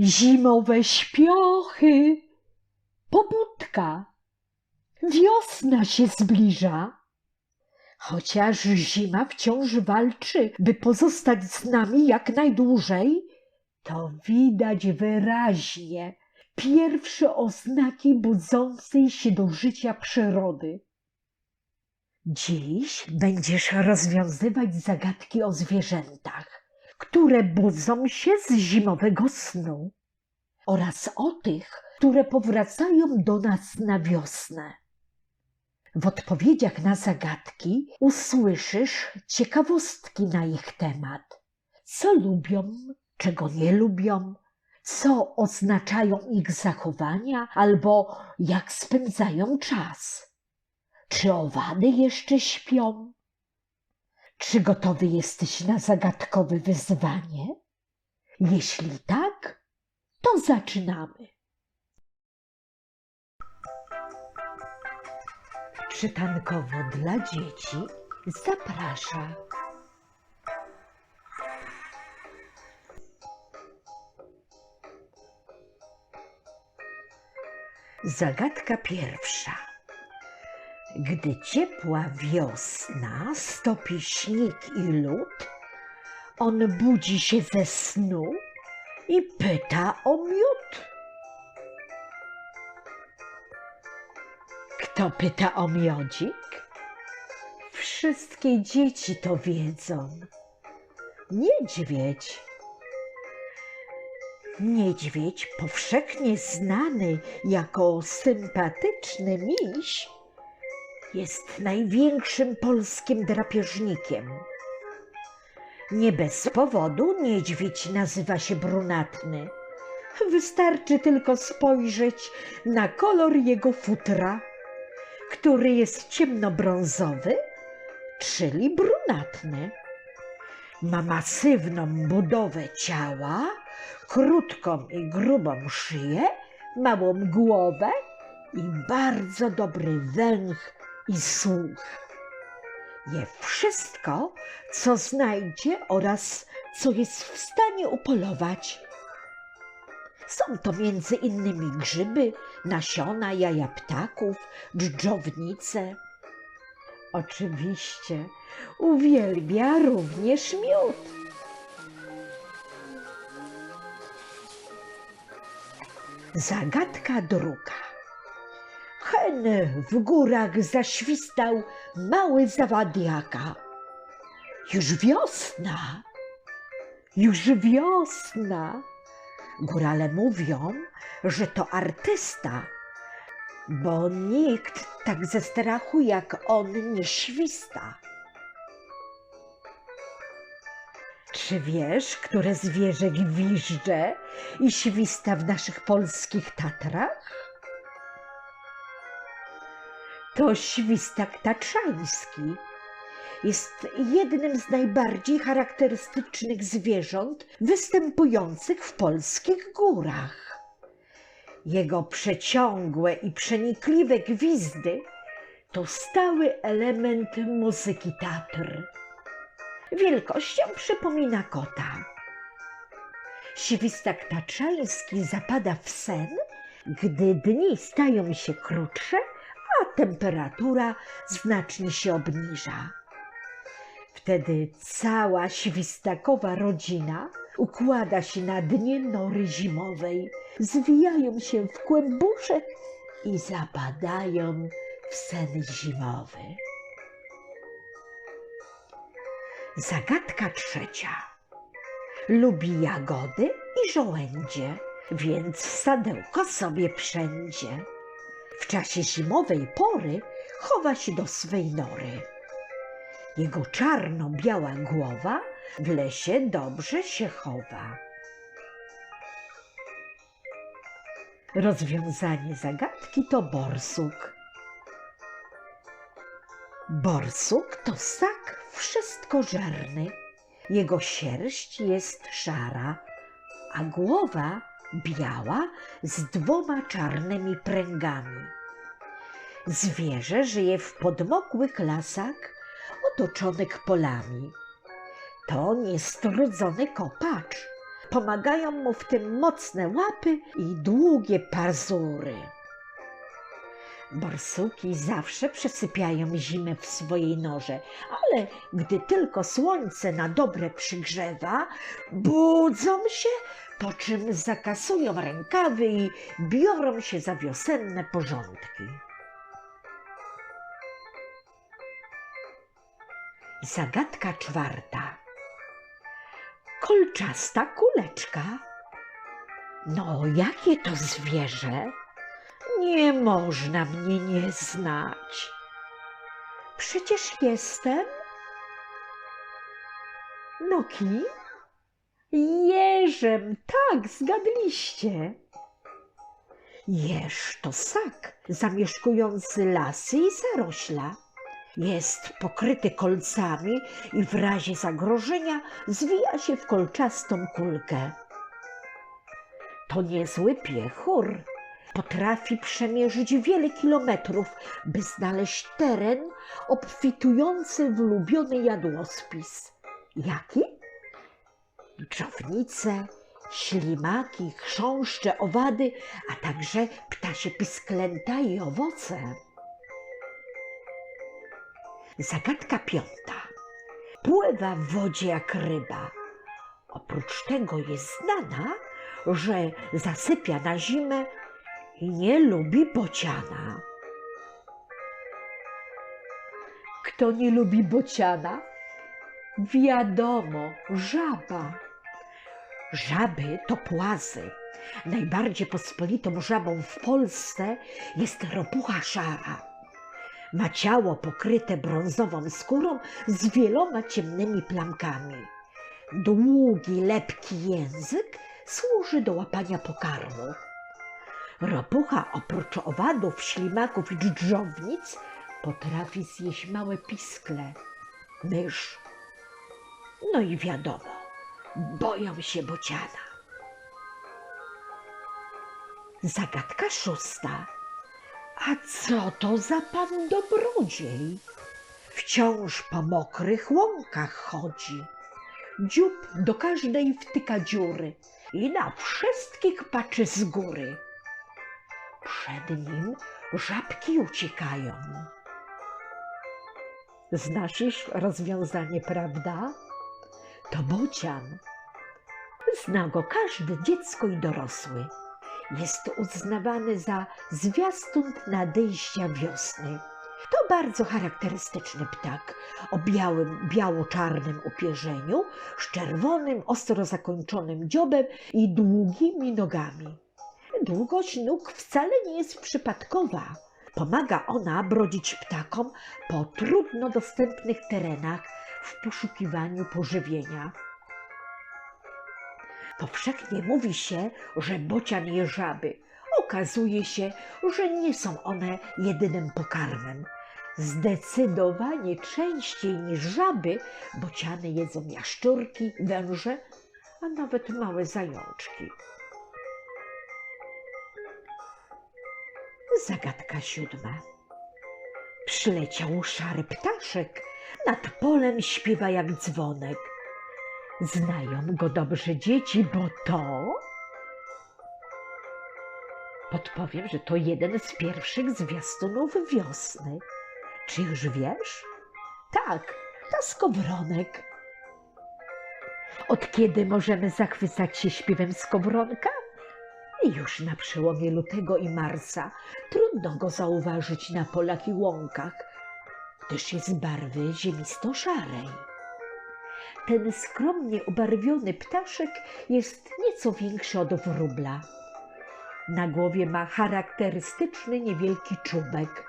Zimowe śpiochy, pobudka, wiosna się zbliża. Chociaż zima wciąż walczy, by pozostać z nami jak najdłużej, to widać wyraźnie pierwsze oznaki budzącej się do życia przyrody. Dziś będziesz rozwiązywać zagadki o zwierzętach, które budzą się z zimowego snu oraz o tych, które powracają do nas na wiosnę. W odpowiedziach na zagadki usłyszysz ciekawostki na ich temat. Co lubią, czego nie lubią, co oznaczają ich zachowania albo jak spędzają czas. Czy owady jeszcze śpią? Czy gotowy jesteś na zagadkowe wyzwanie? Jeśli tak, to zaczynamy. Czytankowo dla dzieci zaprasza Zagadka pierwsza. Gdy ciepła wiosna stopi śnieg i lód, on budzi się ze snu i pyta o miód. Kto pyta o miodzik? Wszystkie dzieci to wiedzą. Niedźwiedź. Niedźwiedź, powszechnie znany jako sympatyczny miś, jest największym polskim drapieżnikiem. Nie bez powodu niedźwiedź nazywa się brunatny. Wystarczy tylko spojrzeć na kolor jego futra, który jest ciemnobrązowy, czyli brunatny. Ma masywną budowę ciała, krótką i grubą szyję, małą głowę i bardzo dobry węch i słuch. Je wszystko, co znajdzie oraz co jest w stanie upolować. Są to między innymi grzyby, nasiona, jaja ptaków, dżdżownice. Oczywiście uwielbia również miód. Zagadka druga. Hen w górach zaświstał mały zawadiaka. Już wiosna, już wiosna. Górale mówią, że to artysta, bo nikt tak ze strachu jak on nie śwista. Czy wiesz, które zwierzę gwiżdże i śwista w naszych polskich Tatrach? To świstak tatrzański. Jest jednym z najbardziej charakterystycznych zwierząt występujących w polskich górach. Jego przeciągłe i przenikliwe gwizdy to stały element muzyki Tatr. Wielkością przypomina kota. Świstak tatrzański zapada w sen, gdy dni stają się krótsze, a temperatura znacznie się obniża. Wtedy cała świstakowa rodzina układa się na dnie nory zimowej, zwijają się w kłębuszek i zapadają w sen zimowy. Zagadka trzecia. Lubi jagody i żołędzie, więc sadełko sobie wszędzie. W czasie zimowej pory chowa się do swej nory. Jego czarno-biała głowa w lesie dobrze się chowa. Rozwiązanie zagadki to borsuk. Borsuk to ssak wszystkożerny. Jego sierść jest szara, a głowa biała z dwoma czarnymi pręgami. Zwierzę żyje w podmokłych lasach otoczonych polami. To niestrudzony kopacz. pomagają mu w tym mocne łapy i długie pazury. Borsuki zawsze przesypiają zimę w swojej norze, ale gdy tylko słońce na dobre przygrzewa, budzą się, po czym zakasują rękawy i biorą się za wiosenne porządki. Zagadka czwarta. Kolczasta kuleczka. No, jakie to zwierzę? Nie można mnie nie znać. Przecież jestem no kim? Jeżem, tak, zgadliście. Jeż to sak zamieszkujący lasy i zarośla. Jest pokryty kolcami i w razie zagrożenia zwija się w kolczastą kulkę. To niezły piechur. Potrafi przemierzyć wiele kilometrów, by znaleźć teren obfitujący w ulubiony jadłospis. Jaki? Dżownice, ślimaki, chrząszcze, owady, a także ptasie pisklęta i owoce. Zagadka piąta. Pływa w wodzie jak ryba. Oprócz tego jest znana, że zasypia na zimę i nie lubi bociana. Kto nie lubi bociana? Wiadomo, żaba. Żaby to płazy. Najbardziej pospolitą żabą w Polsce jest ropucha szara. Ma ciało pokryte brązową skórą z wieloma ciemnymi plamkami. Długi, lepki język służy do łapania pokarmu. Ropucha oprócz owadów, ślimaków i dżdżownic potrafi zjeść małe piskle, mysz. No i wiadomo, boją się bociana. Zagadka szósta. A co to za pan dobrodziej? Wciąż po mokrych łąkach chodzi. Dziób do każdej wtyka dziury i na wszystkich patrzy z góry. Przed nim żabki uciekają. Znasz już rozwiązanie, prawda? To bocian. Zna go każde dziecko i dorosły. Jest uznawany za zwiastun nadejścia wiosny. To bardzo charakterystyczny ptak o białym, biało-czarnym upierzeniu, z czerwonym, ostro zakończonym dziobem i długimi nogami. Długość nóg wcale nie jest przypadkowa. Pomaga ona brodzić ptakom po trudno dostępnych terenach w poszukiwaniu pożywienia. Powszechnie mówi się, że bocian je żaby. Okazuje się, że nie są one jedynym pokarmem. Zdecydowanie częściej niż żaby bociany jedzą jaszczurki, węże, a nawet małe zajączki. Zagadka siódma. Przyleciał szary ptaszek, nad polem śpiewa jak dzwonek. Znają go dobrze dzieci, bo to... Podpowiem, że to jeden z pierwszych zwiastunów wiosny. Czy już wiesz? Tak, to skowronek. Od kiedy możemy zachwycać się śpiewem skowronka? Już na przełomie lutego i marca trudno go zauważyć na polach i łąkach, gdyż jest barwy ziemisto-szarej. Ten skromnie ubarwiony ptaszek jest nieco większy od wróbla. Na głowie ma charakterystyczny niewielki czubek.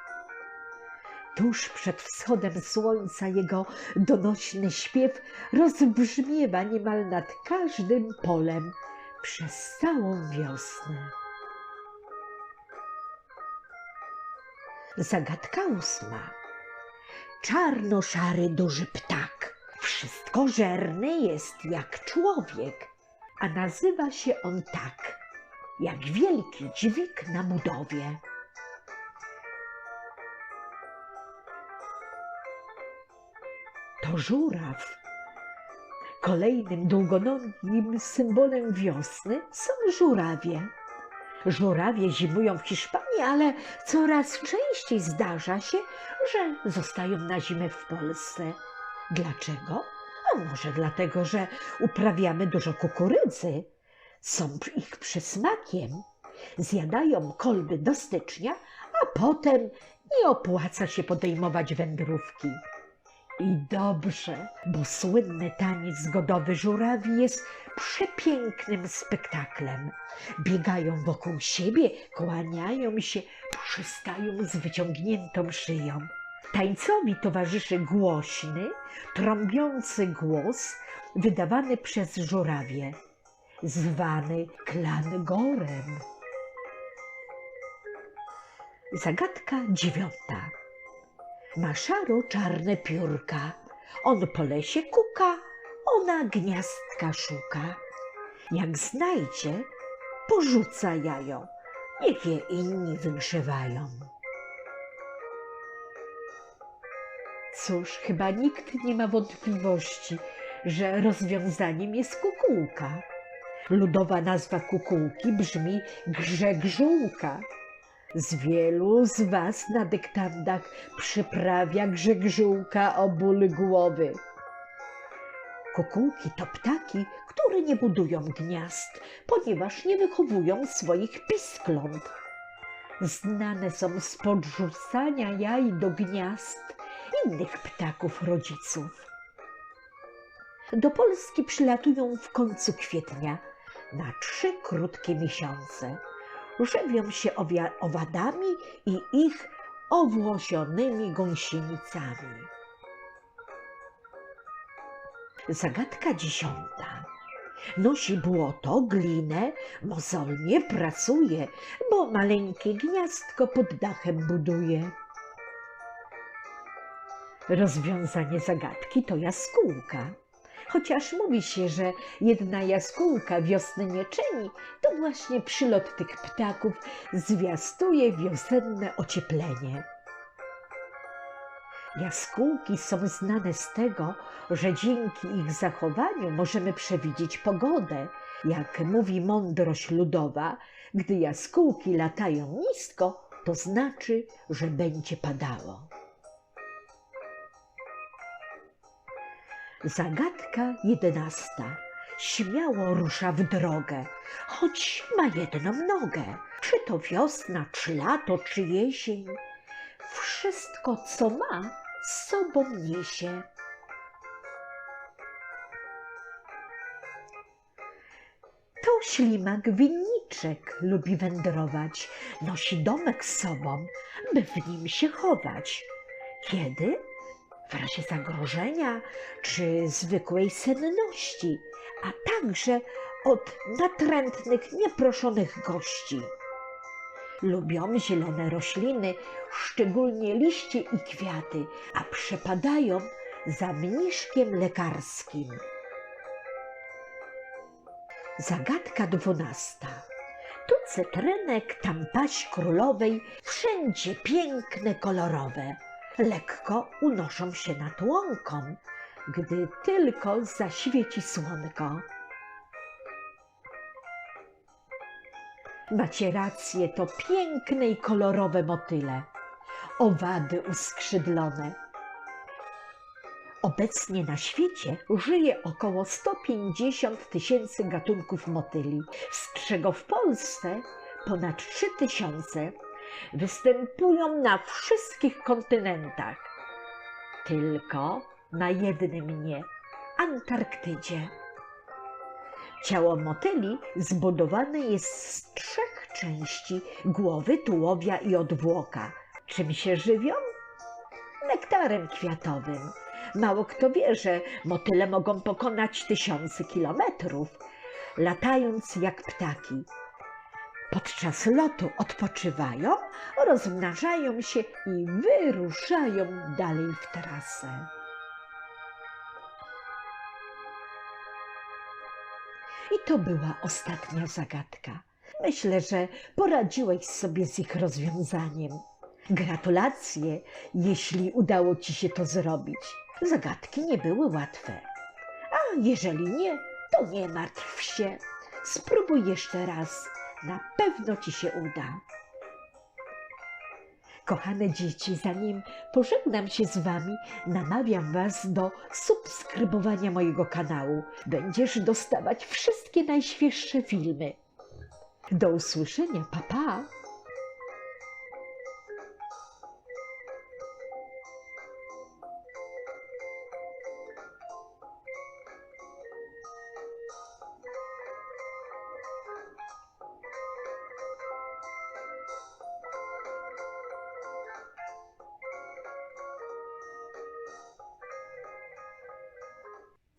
Tuż przed wschodem słońca jego donośny śpiew rozbrzmiewa niemal nad każdym polem przez całą wiosnę. Zagadka ósma. Czarno-szary duży ptak. Wszystkożerny jest jak człowiek, a nazywa się on tak, jak wielki dźwig na budowie. To żuraw, Kolejnym długonogim symbolem wiosny są żurawie. Żurawie zimują w Hiszpanii, ale coraz częściej zdarza się, że zostają na zimę w Polsce. Dlaczego? A może dlatego, że uprawiamy dużo kukurydzy. Są ich przysmakiem. Zjadają kolby do stycznia, a potem nie opłaca się podejmować wędrówki. I dobrze, bo słynny taniec godowy żurawi jest przepięknym spektaklem. Biegają wokół siebie, kłaniają się, przystają z wyciągniętą szyją. Tańcowi towarzyszy głośny, trąbiący głos wydawany przez żurawie, zwany klangorem. Zagadka dziewiąta. Ma szaro-czarne piórka. On po lesie kuka, ona gniazdka szuka. Jak znajdzie, porzuca jajo, niech je inni wygrzewają. Cóż, chyba nikt nie ma wątpliwości, że rozwiązaniem jest kukułka. Ludowa nazwa kukułki brzmi grzegżółka. Z wielu z was na dyktandach przyprawia grzegżółka o ból głowy. Kukułki to ptaki, które nie budują gniazd, ponieważ nie wychowują swoich piskląt. Znane są z podrzucania jaj do gniazd innych ptaków rodziców. Do Polski przylatują w końcu kwietnia na trzy krótkie miesiące. Żywią się owadami i ich owłosionymi gąsienicami. Zagadka dziesiąta. Nosi błoto, glinę, mozolnie pracuje, bo maleńkie gniazdko pod dachem buduje. Rozwiązanie zagadki to jaskółka. Chociaż mówi się, że jedna jaskółka wiosny nie czyni, to właśnie przylot tych ptaków zwiastuje wiosenne ocieplenie. Jaskółki są znane z tego, że dzięki ich zachowaniu możemy przewidzieć pogodę. Jak mówi mądrość ludowa, gdy jaskółki latają nisko, to znaczy, że będzie padało. Zagadka jedenasta. Śmiało rusza w drogę, choć ma jedną nogę. Czy to wiosna, czy lato, czy jesień, wszystko, co ma, z sobą niesie. To ślimak winniczek lubi wędrować, nosi domek z sobą, by w nim się chować. Kiedy? W razie zagrożenia czy zwykłej senności, a także od natrętnych, nieproszonych gości. Lubią zielone rośliny, szczególnie liście i kwiaty, a przepadają za mniszkiem lekarskim. Zagadka dwunasta. Tu cytrynek, tam paść królowej, wszędzie piękne, kolorowe. Lekko unoszą się nad łąką, gdy tylko zaświeci słonko. Macie rację, to piękne i kolorowe motyle, owady uskrzydlone. Obecnie na świecie żyje około 150 tysięcy gatunków motyli, z czego w Polsce ponad 3 tysiące występują na wszystkich kontynentach, tylko na jednym nie Antarktydzie. Ciało motyli zbudowane jest z trzech części głowy, tułowia i odwłoka. Czym się żywią? Nektarem kwiatowym. Mało kto wie, że motyle mogą pokonać tysiące kilometrów, latając jak ptaki. Podczas lotu odpoczywają, rozmnażają się i wyruszają dalej w trasę. I to była ostatnia zagadka. Myślę, że poradziłeś sobie z ich rozwiązaniem. Gratulacje, jeśli udało ci się to zrobić. Zagadki nie były łatwe. A jeżeli nie, to nie martw się. Spróbuj jeszcze raz, na pewno ci się uda. Kochane dzieci, zanim pożegnam się z Wami, namawiam Was do subskrybowania mojego kanału. Będziesz dostawać wszystkie najświeższe filmy. Do usłyszenia, papa! Pa.